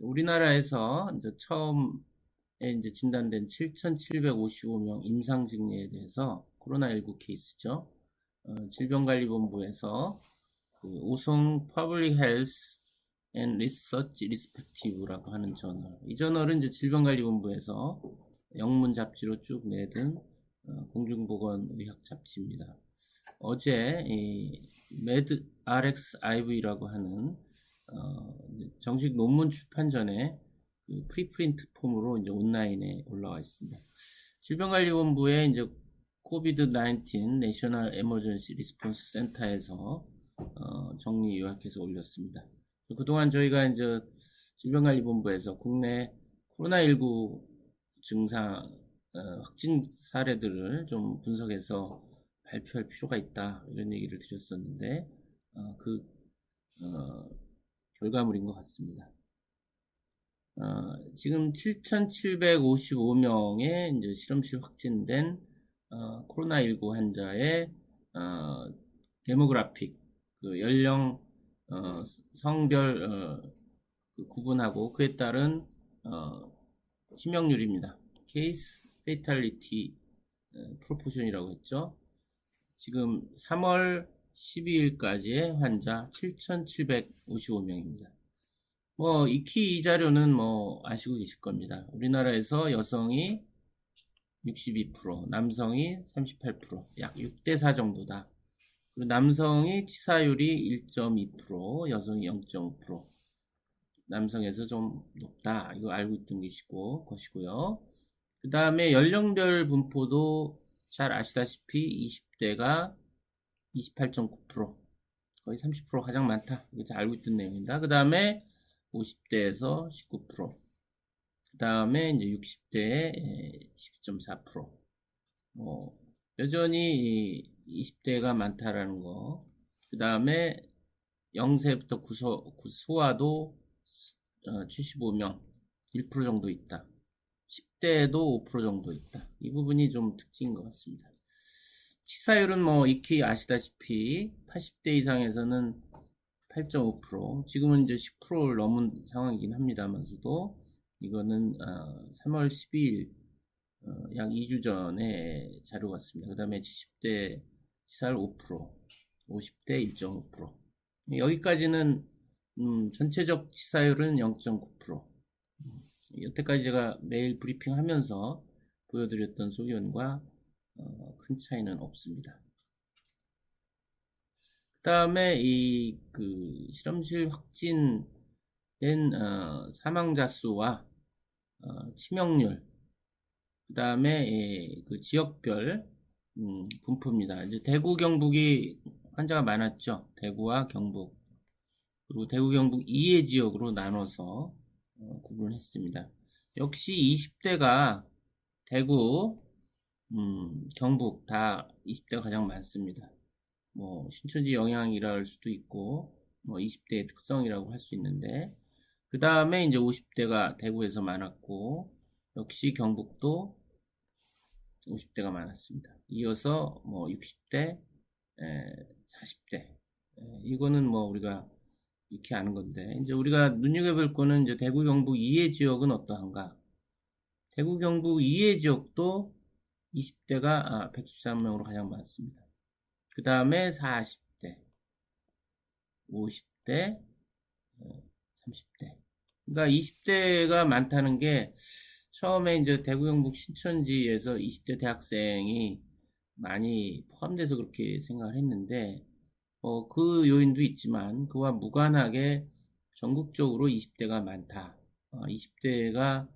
우리나라에서 이제 처음에 이제 진단된 7,755명 임상 증례에 대해서 코로나19 케이스죠. 어, 질병관리본부에서 그 우송 Public Health and Research Respective라고 하는 저널. 이 저널은 이제 질병관리본부에서 영문 잡지로 쭉 내든 어, 공중보건의학 잡지입니다. 어제 이 med RX IV라고 하는 어, 정식 논문 출판 전에 그 프리프린트 폼으로 이제 온라인에 올라와 있습니다. 질병관리본부의 이제 코비드-19 내셔널 에머전시 리스폰스 센터에서 어, 정리 요약해서 올렸습니다. 그동안 저희가 이제 질병관리본부에서 국내 코로나19 증상 어, 확진 사례들을 좀 분석해서 발표할 필요가 있다 이런 얘기를 드렸었는데 어, 그 어, 결과물인 것 같습니다. 어, 지금 7,755명의 이제 실험실 확진된 어, 코로나19 환자의 어, 데모그래픽, 그 연령, 어, 성별 어, 그 구분하고 그에 따른 어, 치명률입니다. 케이스 페이탈리티 프로포션이라고 했죠. 지금 3월 12일까지의 환자 7,755명입니다. 뭐, 익히 이 자료는 뭐, 아시고 계실 겁니다. 우리나라에서 여성이 62%, 남성이 38%, 약 6대4 정도다. 그리고 남성이 치사율이 1.2%, 여성이 0.5%. 남성에서 좀 높다. 이거 알고 있던 것이고, 것이고요. 그 다음에 연령별 분포도 잘 아시다시피 20대가 28.9% 거의 30% 가장 많다. 이게 잘 알고 있던 내용입니다. 그 다음에 50대에서 19%. 그 다음에 이제 60대에 12.4%. 뭐, 여전히 20대가 많다라는 거. 그 다음에 0세부터 구소, 구소아도 75명, 1% 정도 있다. 10대에도 5% 정도 있다. 이 부분이 좀 특징인 것 같습니다. 치사율은 뭐 익히 아시다시피 80대 이상에서는 8.5% 지금은 이제 10%를 넘은 상황이긴 합니다만서도 이거는 3월 12일 어, 약 2주 전에 자료 같습니다. 그 다음에 70대 치사율 5% 50대 1.5% 여기까지는 음, 전체적 치사율은 0.9% 여태까지 제가 매일 브리핑 하면서 보여드렸던 소견과 어, 큰 차이는 없습니다. 그 다음에 이 그 실험실 확진된 어, 사망자 수와 어, 치명률, 그 다음에 그 지역별 음, 분포입니다. 이제 대구 경북이 환자가 많았죠. 대구와 경북 그리고 대구 경북 2의 지역으로 나눠서 어, 구분했습니다. 역시 20대가 대구, 음, 경북 다 20대가 가장 많습니다. 뭐 신천지 영향이랄 수도 있고 뭐 20대의 특성이라고 할 수 있는데 그 다음에 이제 50대가 대구에서 많았고 역시 경북도 50대가 많았습니다. 이어서 뭐 60대, 에, 40대 에, 이거는 뭐 우리가 이렇게 아는 건데 이제 우리가 눈여겨볼 거는 이제 대구 경북 이해 지역은 어떠한가? 대구 경북 이해 지역도 20대가 아, 113명으로 가장 많습니다. 그 다음에 40대, 50대, 30대. 그러니까 20대가 많다는 게 처음에 이제 대구 경북 신천지에서 20대 대학생이 많이 포함돼서 그렇게 생각을 했는데 어, 그 요인도 있지만 그와 무관하게 전국적으로 20대가 많다. 어, 20대가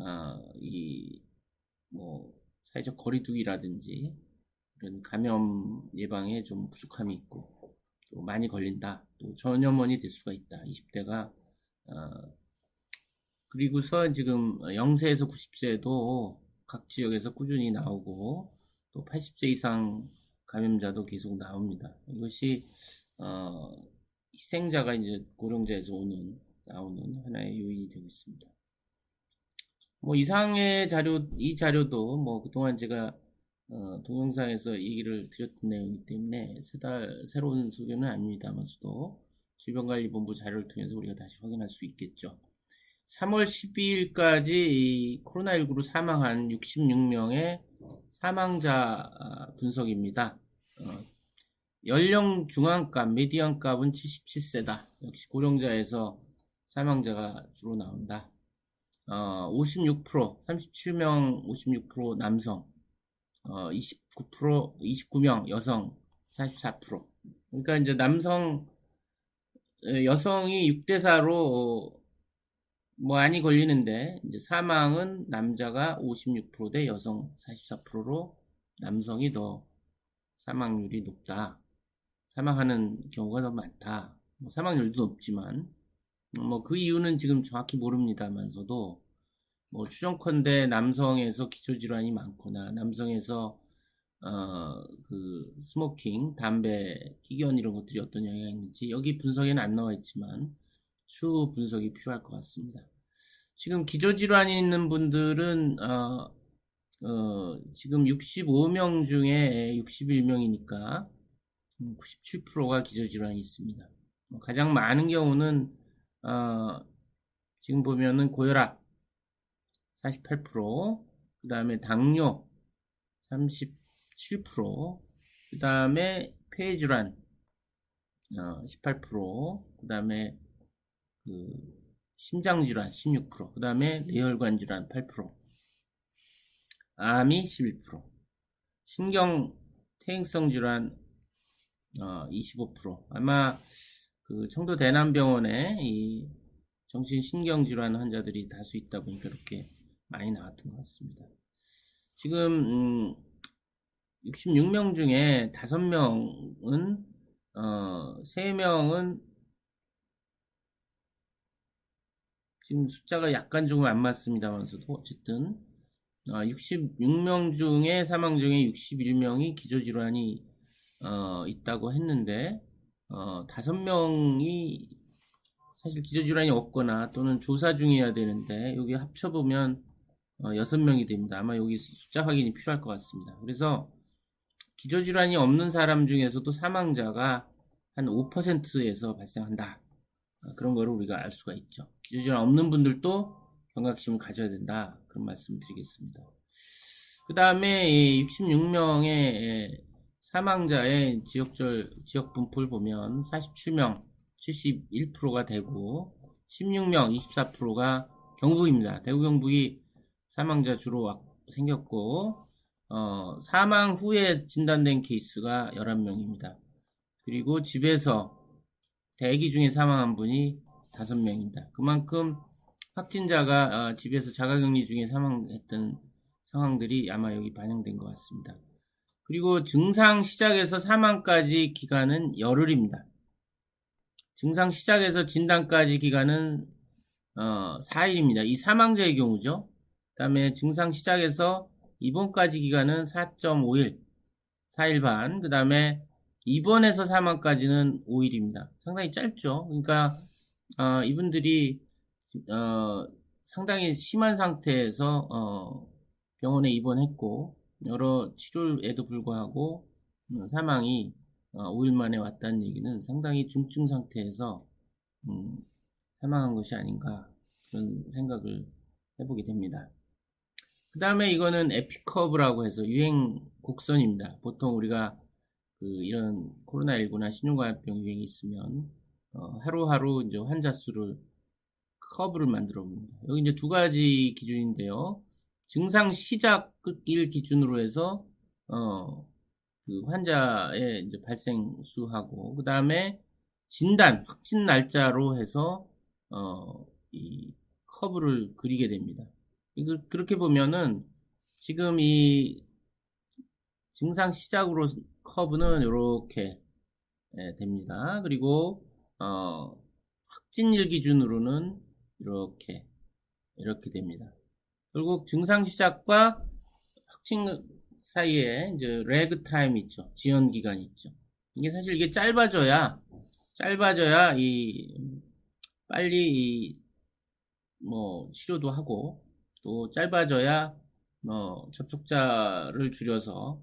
어, 이뭐 사회적 거리두기라든지 이런 감염 예방에 좀 부족함이 있고 또 많이 걸린다. 또 전염원이 될 수가 있다. 20대가 어, 그리고서 지금 0세에서 90세도 각 지역에서 꾸준히 나오고 또 80세 이상 감염자도 계속 나옵니다. 이것이 어, 희생자가 이제 고령자에서 오는 나오는 하나의 요인이 되고 있습니다. 뭐 이상의 자료 이 자료도 뭐 그동안 제가 어, 동영상에서 얘기를 드렸던 내용이기 때문에 세달 새로운 소견은 아닙니다만서도 질병관리본부 자료를 통해서 우리가 다시 확인할 수 있겠죠. 3월 12일까지 이 코로나19로 사망한 66명의 사망자 아, 분석입니다. 어, 연령 중앙값, 메디안값은 77세다. 역시 고령자에서 사망자가 주로 나온다. 어, 56%, 37명 56% 남성, 어, 29%, 29명 여성 44%. 그러니까 이제 남성, 에, 여성이 6대 4로 뭐 많이 걸리는데 이제 사망은 남자가 56%대 여성 44%로 남성이 더 사망률이 높다. 사망하는 경우가 더 많다. 뭐 사망률도 높지만 뭐 그 이유는 지금 정확히 모릅니다만서도 뭐 추정컨대 남성에서 기초질환이 많거나 남성에서 어 그 스모킹, 담배, 희견 이런 것들이 어떤 영향이 있는지 여기 분석에는 안 나와 있지만 추후 분석이 필요할 것 같습니다. 지금 기저질환이 있는 분들은 어, 어, 지금 65명 중에 61명이니까 97%가 기저질환이 있습니다. 뭐 가장 많은 경우는 어, 지금 보면은 고혈압 48%, 그 다음에 당뇨 37%, 그 다음에 폐질환 어, 18%, 그 다음에 그 심장질환 16%, 그 다음에 뇌혈관 질환 8%, 암이 11%, 신경 퇴행성 질환 어, 25%. 아마 그 청도 대남병원에 이 정신신경질환 환자들이 다수 있다 보니까 이렇게 많이 나왔던 것 같습니다. 지금 음, 66명 중에 5명은 어, 3명은 지금 숫자가 약간 조금 안 맞습니다만서도 어쨌든 어, 66명 중에 사망 중에 61명이 기저질환이 어, 있다고 했는데 어, 5명이 사실 기저질환이 없거나 또는 조사 중이어야 되는데 여기 합쳐보면 어, 6명이 됩니다. 아마 여기 숫자 확인이 필요할 것 같습니다. 그래서 기저질환이 없는 사람 중에서도 사망자가 한 5%에서 발생한다. 어, 그런 거를 우리가 알 수가 있죠. 기저질환 없는 분들도 경각심을 가져야 된다. 그런 말씀 드리겠습니다. 그 다음에 66명의 사망자의 지역절, 지역 분포를 보면 47명 71%가 되고 16명 24%가 경북입니다. 대구 경북이 사망자 주로 생겼고 어, 사망 후에 진단된 케이스가 11명입니다. 그리고 집에서 대기 중에 사망한 분이 5명입니다. 그만큼 확진자가 어, 집에서 자가격리 중에 사망했던 상황들이 아마 여기 반영된 것 같습니다. 그리고 증상 시작에서 사망까지 기간은 열흘입니다. 증상 시작에서 진단까지 기간은 어, 4일입니다. 이 사망자의 경우죠. 그 다음에 증상 시작에서 입원까지 기간은 4.5일, 4일 반. 그 다음에 입원해서 사망까지는 5일입니다. 상당히 짧죠. 그러니까 어, 이분들이 어, 상당히 심한 상태에서 어, 병원에 입원했고 여러 치료에도 불구하고 음, 사망이 5일 어, 만에 왔다는 얘기는 상당히 중증 상태에서 음, 사망한 것이 아닌가 그런 생각을 해보게 됩니다. 그 다음에 이거는 에피커브라고 해서 유행 곡선입니다. 보통 우리가 그 이런 코로나19나 신종감염병 유행이 있으면 어, 하루하루 이제 환자 수를 커브를 만들어 봅니다. 여기 이제 두 가지 기준인데요. 증상 시작일 기준으로 해서 어, 그 환자의 이제 발생 수하고 그 다음에 진단 확진 날짜로 해서 어, 이 커브를 그리게 됩니다. 이걸 그렇게 보면은 지금 이 증상 시작으로 커브는 이렇게 예, 됩니다. 그리고 어, 확진일 기준으로는 이렇게 이렇게 됩니다. 결국 증상 시작과 확진 사이에 이제 레그 타임 있죠. 지연 기간이 있죠. 이게 사실 이게 짧아져야 짧아져야 이 빨리 이 뭐 치료도 하고 또 짧아져야 뭐 접촉자를 줄여서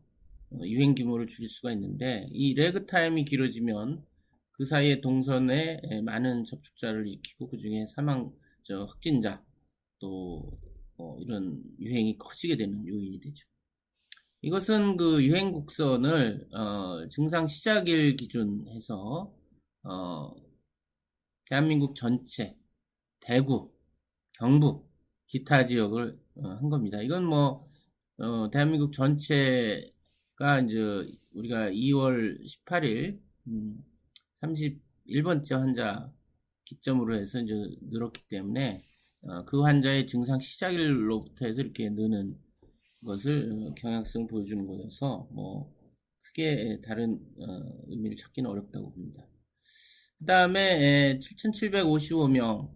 유행 규모를 줄일 수가 있는데 이 레그 타임이 길어지면 그 사이에 동선에 많은 접촉자를 일으키고 그 중에 사망 저 확진자 또 어, 이런 유행이 커지게 되는 요인이 되죠. 이것은 그 유행 곡선을 어, 증상 시작일 기준해서 어, 대한민국 전체 대구, 경북, 기타 지역을 어, 한 겁니다. 이건 뭐 어, 대한민국 전체가 이제 우리가 2월 18일 음, 31번째 환자 기점으로 해서 이제 늘었기 때문에 어, 그 환자의 증상 시작일로부터 해서 이렇게 느는 것을 어, 경향성을 보여주는 거여서 뭐 크게 다른 어, 의미를 찾기는 어렵다고 봅니다. 그 다음에 7,755명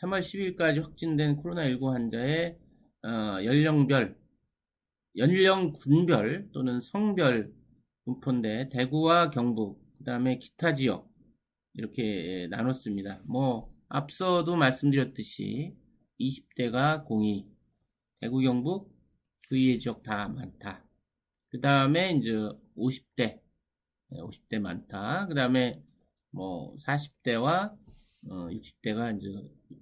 3월 10일까지 확진된 코로나19 환자의 어, 연령별 연령 군별 또는 성별 분포인데 대구와 경북 그 다음에 기타 지역 이렇게 나눴습니다. 뭐 앞서도 말씀드렸듯이 20대가 02 대구 경북 그 이외 지역 다 많다. 그 다음에 이제 50대 50대 많다. 그 다음에 뭐 40대와 어, 60대가 이제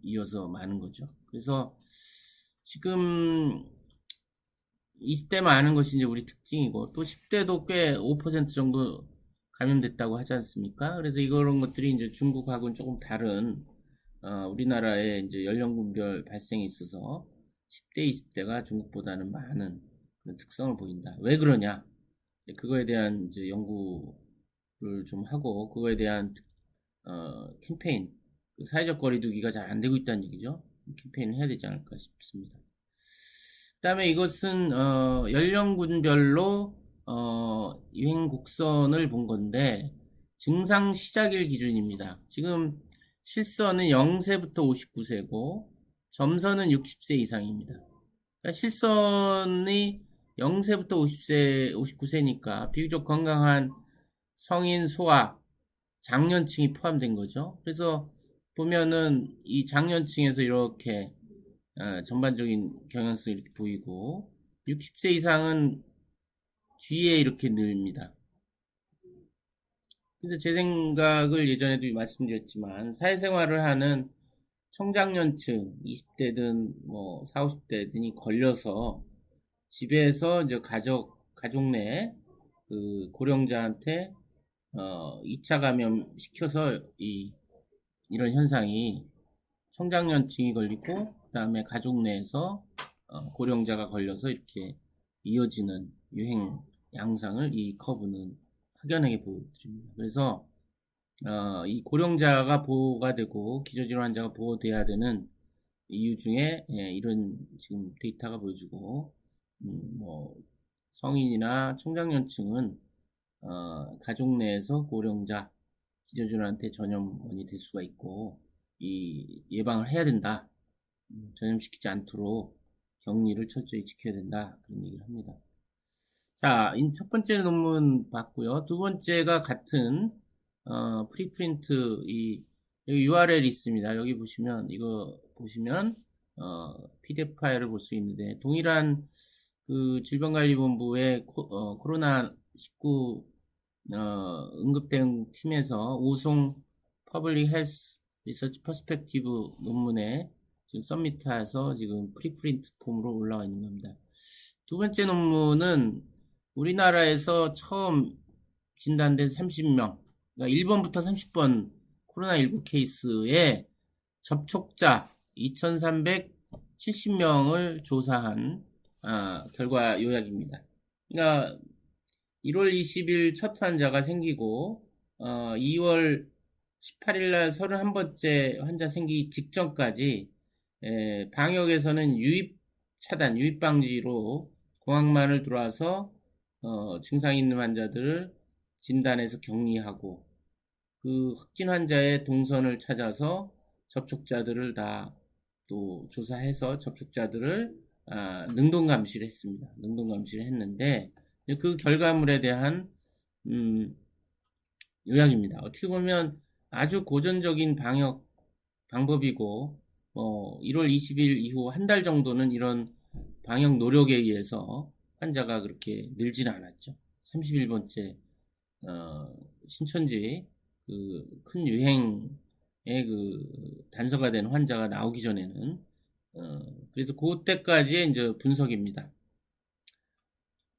이어서 많은 거죠. 그래서 지금 20대 많은 것이 이제 우리 특징이고 또 10대도 꽤 5% 정도 감염됐다고 하지 않습니까? 그래서 이런 것들이 이제 중국하고는 조금 다른 어, 우리나라의 이제 연령군별 발생이 있어서 10대, 20대가 중국보다는 많은 그런 특성을 보인다. 왜 그러냐? 그거에 대한 이제 연구를 좀 하고 그거에 대한 어, 캠페인, 그 사회적 거리두기가 잘 안 되고 있다는 얘기죠. 캠페인을 해야 되지 않을까 싶습니다. 그 다음에 이것은 어, 연령군별로 어, 유행 곡선을 본 건데 증상 시작일 기준입니다. 지금 실선은 0세부터 59세고 점선은 60세 이상입니다. 그러니까 실선이 0세부터 50세, 59세니까 비교적 건강한 성인, 소아, 장년층이 포함된 거죠. 그래서 보면은 이 장년층에서 이렇게 어, 전반적인 경향성이 이렇게 보이고 60세 이상은 뒤에 이렇게 늘립니다. 그래서 제 생각을 예전에도 말씀드렸지만 사회생활을 하는 청장년층 20대든 뭐 40, 50대든이 걸려서 집에서 이제 가족 가족 내 그 고령자한테 어 2차 감염 시켜서 이 이런 현상이 청장년층이 걸리고 그다음에 가족 내에서 어 고령자가 걸려서 이렇게 이어지는 유행 양상을 이 커브는 확연하게 보여드립니다. 그래서 어, 이 고령자가 보호가 되고 기저질환 환자가 보호돼야 되는 이유 중에 예, 이런 지금 데이터가 보여주고 음, 뭐 성인이나 청장년층은 어, 가족 내에서 고령자 기저질환한테 전염원이 될 수가 있고 이 예방을 해야 된다. 음, 전염시키지 않도록 격리를 철저히 지켜야 된다. 그런 얘기를 합니다. 자, 첫 번째 논문 봤고요. 두 번째가 같은 어, 프리프린트 이 여기 URL 있습니다. 여기 보시면 이거 보시면 어, PDF 파일을 볼 수 있는데 동일한 그 질병관리본부의 코, 어, 로나 19 어, 응급대응 팀에서 우송 퍼블릭 헬스 리서치 퍼스펙티브 논문에 지금 서미트해서 지금 프리프린트 폼으로 올라와 있는 겁니다. 두 번째 논문은 우리나라에서 처음 진단된 30명, 그러니까 1번부터 30번 코로나19 케이스의 접촉자 2,370명을 조사한 아, 결과 요약입니다. 그러니까 1월 20일 첫 환자가 생기고 어, 2월 18일 날 31번째 환자 생기기 직전까지 에, 방역에서는 유입 차단, 유입 방지로 공항만을 들어와서 어, 증상 있는 환자들을 진단해서 격리하고 그 확진 환자의 동선을 찾아서 접촉자들을 다 또 조사해서 접촉자들을 아, 능동 감시를 했습니다. 능동 감시를 했는데 그 결과물에 대한 음, 요약입니다. 어떻게 보면 아주 고전적인 방역 방법이고 어, 1월 20일 이후 한 달 정도는 이런 방역 노력에 의해서 환자가 그렇게 늘지는 않았죠. 31번째 어, 신천지 그 큰 유행 그 단서가 된 환자가 나오기 전에는 어, 그래서 그때까지의 이제 분석입니다.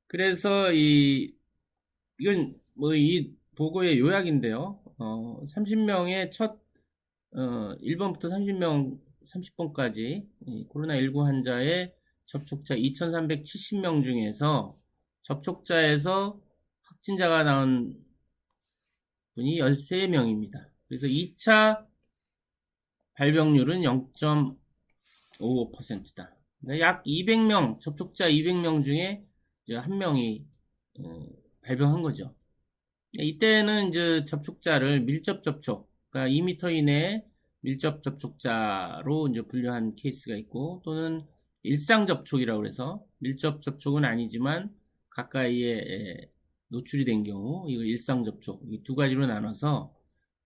그래서 이 이건 뭐 이 보고의 요약인데요. 어, 30명의 첫 어, 1번부터 30명 30번까지 코로나19 환자의 접촉자 2,370명 중에서 접촉자에서 확진자가 나온 분이 13명입니다. 그래서 2차 발병률은 0.55%다. 그러니까 약 200명, 접촉자 200명 중에 이제 한 명이 어, 발병한 거죠. 이때는 이제 접촉자를 밀접 접촉, 그러니까 2m 이내 밀접 접촉자로 이제 분류한 케이스가 있고 또는 일상 접촉이라고 해서 밀접 접촉은 아니지만 가까이에 노출이 된 경우 이거 일상 접촉 이 두 가지로 나눠서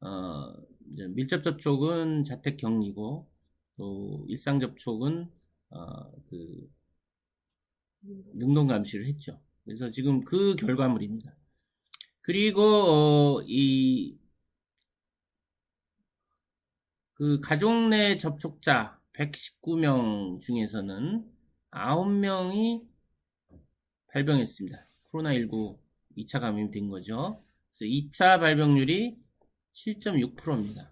어, 밀접 접촉은 자택 격리고 또 일상 접촉은 어, 그 능동 감시를 했죠. 그래서 지금 그 결과물입니다. 그리고 어, 이그 가족 내 접촉자 119명 중에서는 9명이 발병했습니다. 코로나19 2차 감염이 된 거죠. 그래서 2차 발병률이 7.6%입니다.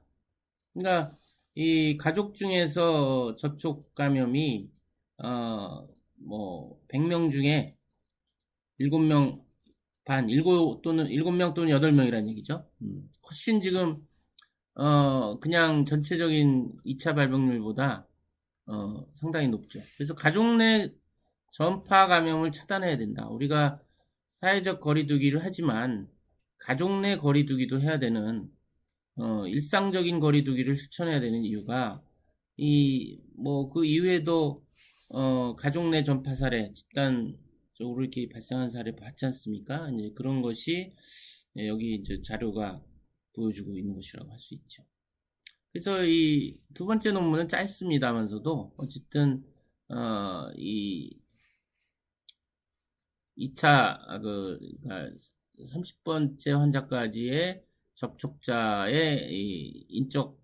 그러니까 이 가족 중에서 접촉 감염이 어 뭐 100명 중에 7명 반, 7 또는 7명 또는 8명이라는 얘기죠. 음, 훨씬 지금 어 그냥 전체적인 2차 발병률보다 어 상당히 높죠. 그래서 가족 내 전파 감염을 차단해야 된다. 우리가 사회적 거리두기를 하지만 가족 내 거리두기도 해야 되는 어, 일상적인 거리두기를 실천해야 되는 이유가 이 뭐 그 이후에도 어, 가족 내 전파 사례 집단적으로 이렇게 발생한 사례 봤지 않습니까? 이제 그런 것이 예, 여기 이제 자료가 보여주고 있는 것이라고 할 수 있죠. 그래서 이 두 번째 논문은 짧습니다만서도 어쨌든 어, 이 2차 그 30번째 그러니까 환자까지의 접촉자의 인적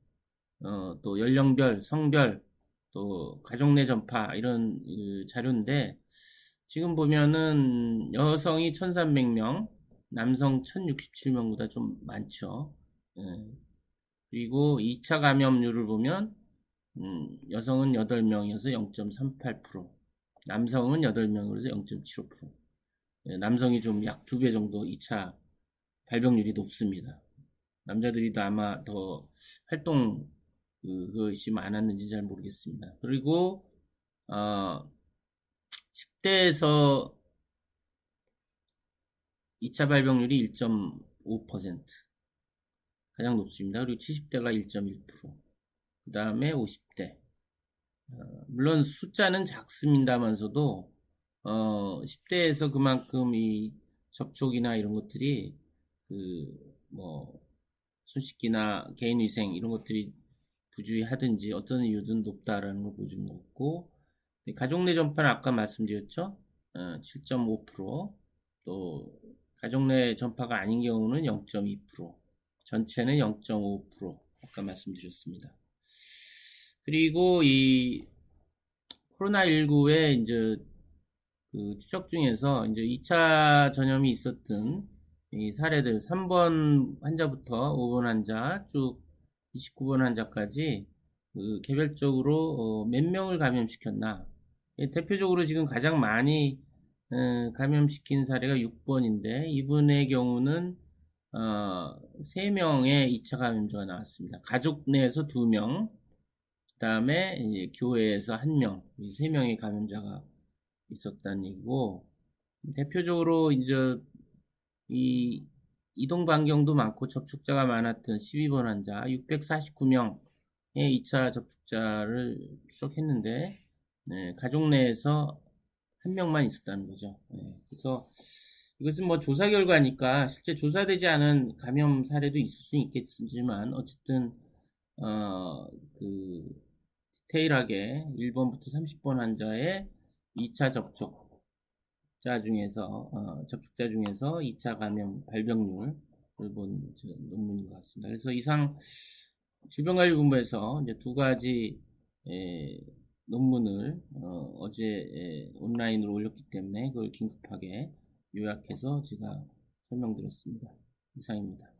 어, 또 연령별, 성별, 또 가족 내 전파 이런 그 자료인데 지금 보면은 여성이 1,300명, 남성 1,067명보다 좀 많죠. 예. 그리고 2차 감염률을 보면 음, 여성은 8명이어서 0.38%, 남성은 8명으로서 0.75%. 예, 남성이 좀 약 두 배 정도 2차 발병률이 높습니다. 남자들이 더 아마 더 활동 그것이 많았는지 잘 모르겠습니다. 그리고 어, 10대에서 2차 발병률이 1.5% 가장 높습니다. 그리고 70대가 1.1%. 그 다음에 50대. 어, 물론 숫자는 작습니다만서도 어, 10대에서 그만큼 이 접촉이나 이런 것들이 그 뭐 손씻기나 개인위생 이런 것들이 부주의하든지 어떤 이유든 높다라는 걸 보여주는 거고 가족 내 전파는 아까 말씀드렸죠 어, 7.5%또 가족 내 전파가 아닌 경우는 0.2% 전체는 0.5% 아까 말씀드렸습니다. 그리고 이 코로나19에 이제 그 추적 중에서 이제 2차 전염이 있었던 이 사례들 3번 환자부터 5번 환자 쭉 29번 환자까지 그 개별적으로 어, 몇 명을 감염시켰나 예, 대표적으로 지금 가장 많이 어, 감염시킨 사례가 6번인데 이분의 경우는 어, 3명의 2차 감염자가 나왔습니다. 가족 내에서 2명, 그 다음에 교회에서 1명, 3명의 감염자가 있었다는 얘기고, 대표적으로 이제 이 이동 반경도 많고 접촉자가 많았던 12번 환자 649명의 2차 접촉자를 추적했는데 네, 가족 내에서 한 명만 있었다는 거죠. 네, 그래서 이것은 뭐 조사 결과니까 실제 조사되지 않은 감염 사례도 있을 수 있겠지만 어쨌든 어 그 디테일하게 1번부터 30번 환자의 2차 접촉자 중에서 어, 접촉자 중에서 2차 감염 발병률을 본 논문인 것 같습니다. 그래서 이상 질병관리본부에서 이제 두 가지 에, 논문을 어, 제 온라인으로 올렸기 때문에 그걸 긴급하게 요약해서 제가 설명드렸습니다. 이상입니다.